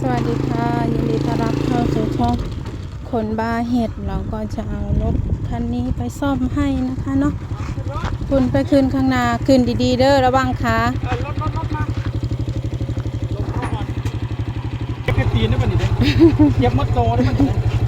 สวัสดีค่ะยินดีต้อนรับเข้าสู่ช่องคนบาเห็ดเราก็จะเอารถคันนี้ไปซ่อมให้นะคะเนาะคุณไปคืนข้างหน้าคืนดีๆ เด้อระวังค่ะรถาลก่อตีนได้ป่ะนี่เด้เย็บมัดโตได้ป่ะนี่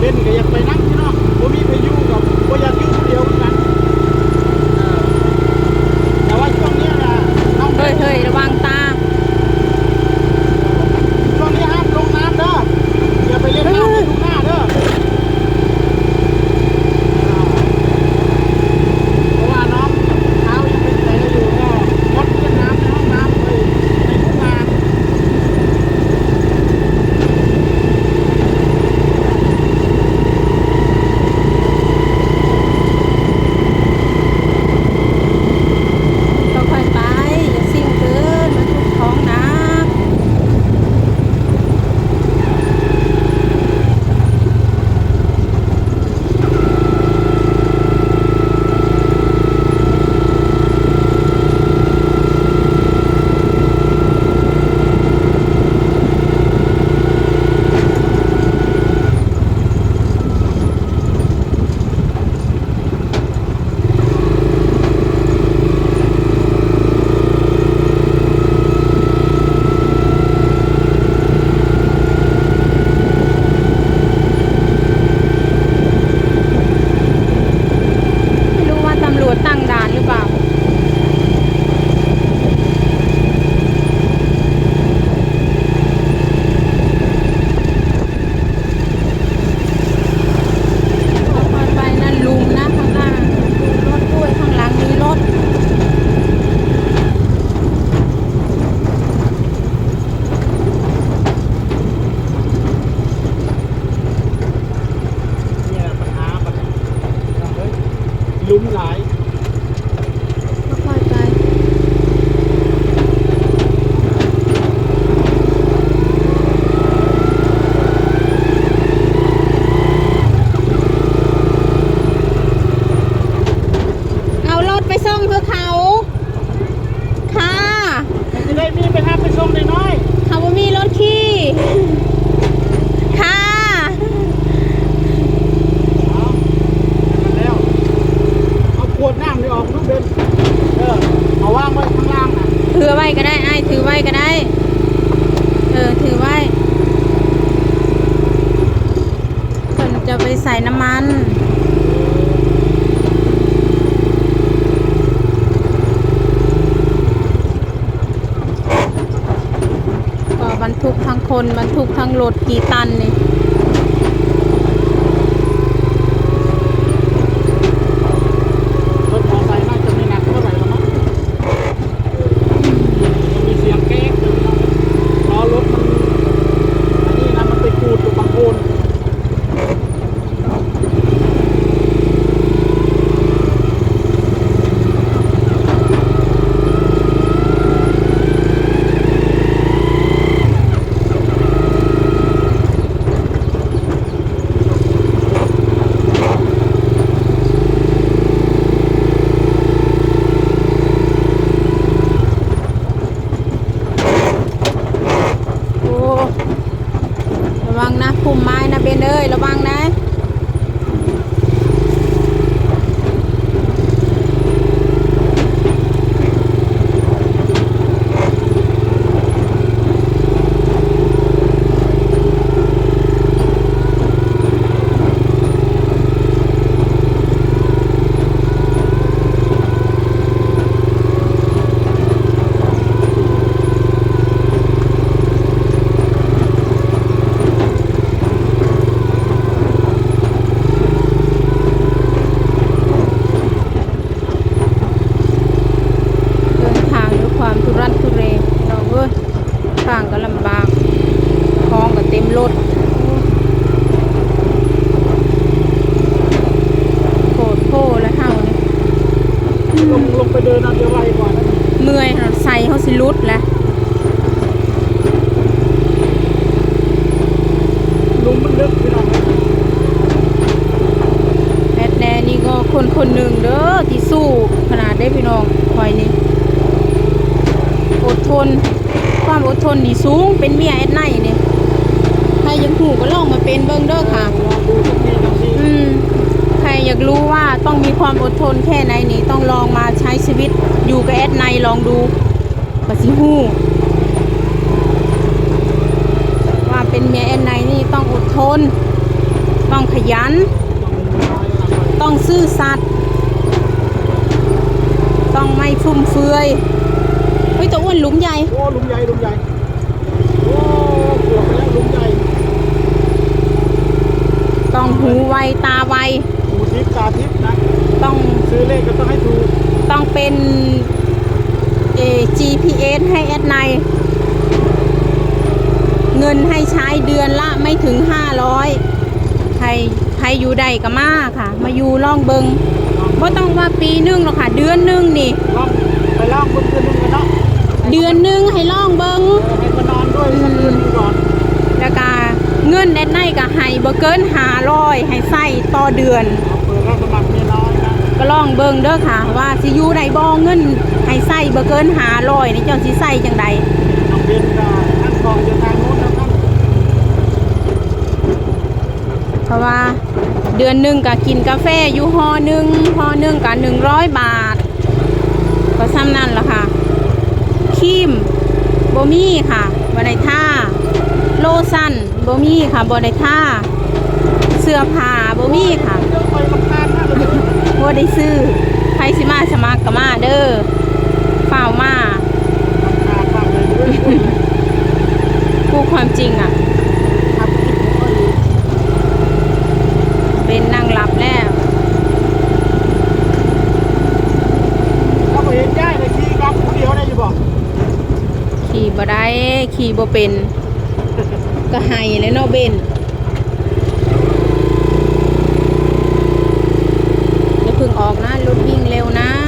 เล่นก็อยากไปนั่งที่นอกบ่มีพายุกับบ่อยากยู่ อไว้ก็ได้ไอ้ถือไว้ก็ได้ เออถือไว้เนจะไปใส่น้ำมันก็บรรทุกทั้งคนบรรทุกทั้งรถกี่ตันนี่ สิหลุดแหละลุมมันลึกพี่น้องแอดแนนี่ก็คนคนหนึ่งเด้อที่สู้ขนาดได้พี่น้องคอยนี่อดทน ความอดทนนี่สูงเป็นเมียแอดไนนี่ใครยังหูก็ลองมาเป็นเบิ่งเด้อค่ะลองดูสักทีสักทีอืมใครอยากรู้ว่าต้องมีความอดทนแค่ไหนนี่ต้องลองมาใช้ชีวิตอยู่กับแอดไนลองดู ปสิหูว่าเป็นเมียแอดไนนี่ต้องอดทน ต้องขยัน ต้องซื่อสัตย์ต้องไม่ฟุ่มเฟือยเฮ้ยตัวอ้วนหลุมใหญ่โอ้ลุมใหญ่ลุมใหญ่โอ้เกือบไปแล้วลุมใหญ่ต้องหูไวตาไวหูทิพย์ตาทิพย์นะต้องซื้อเลขก็ต้องให้ถูกต้องเป็นเออ GPS ให้แอดไนเงินให้ใช้เดือนละไม่ถึง 500ใครใครอยู่ใดก็มาค่ะ มาอยู่ล่องเบิงว่าต้องว่าปีหนึงหรอกค่ะ เดือนหนึงนี่ลองไปล่างบนคืนนึงกันเนาะเดือนหนึงให้ล่องเบิงเออให้มานอนด้วยสักคืนหนึงก่อนแล้วก็เงินแอดไนก็ให้บ่เกิน500ให้ใส่ต่อเดือนเอาเปิดรับสมัครเมียน้อยนะ ก็ลองเบิงเด้อค่ะ ว่าสิอยู่ใดบ่เงินให้ใส่บ่เกิน500นี่เจ้าสิใส่จังใดน้องเบนก็ท่านกองอยู่ทางโน้นนะครับเพราะว่าเดือนหนึ่งก็กินกาแฟอยู่ห่อหนึ่งห่อหนึ่งก็หนึ่งร้อยบาท ก็ซ้ำนั่นละค่ะครีมโบมี่ค่ะบไดท่าโลชั่นโบมี่ค่ะบไดท่าเสื้อผ้าโบมี่ค่ะ บได้ซื้อใครสิมาสมัครก็มาเด้อฝ่าวมาพูดความจริงอะ เป็นนางหลับแล้วถ้าไปเห็นย่ายในขี่กลับคนเดียวได้อยู่บ่ขี่บ่ได้ขี่บ่เป็น ก็ให้เลยเนาะเบน อออกนะรถวิ่งเร็วนะ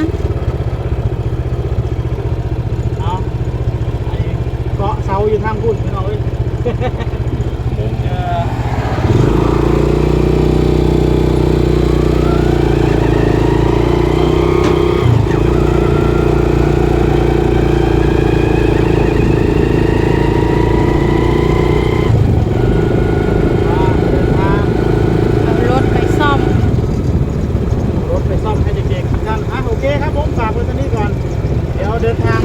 เดินทาง